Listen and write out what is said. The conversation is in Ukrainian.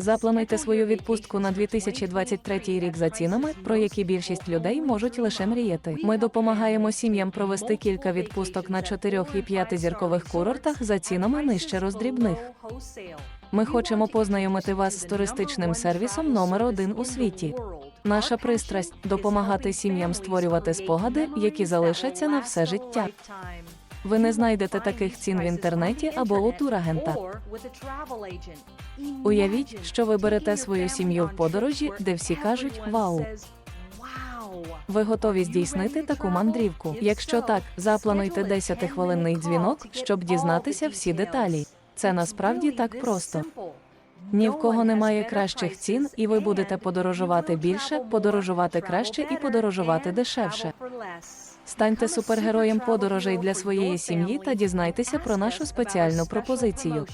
Заплануйте свою відпустку на 2023 рік за цінами, про які більшість людей можуть лише мріяти. Ми допомагаємо сім'ям провести кілька відпусток на 4 і 5 зіркових курортах за цінами нижче роздрібних. Ми хочемо познайомити вас з туристичним сервісом номер один у світі. Наша пристрасть допомагати сім'ям створювати спогади, які залишаться на все життя. Ви не знайдете таких цін в інтернеті або у турагента. Уявіть, що ви берете свою сім'ю в подорожі, де всі кажуть Вау. Ви готові здійснити таку мандрівку? Якщо так, заплануйте 10-хвилинний дзвінок, щоб дізнатися всі деталі. Це насправді так просто. Ні в кого немає кращих цін, і ви будете подорожувати більше, подорожувати краще і подорожувати дешевше. Станьте супергероєм подорожей для своєї сім'ї та дізнайтеся про нашу спеціальну пропозицію.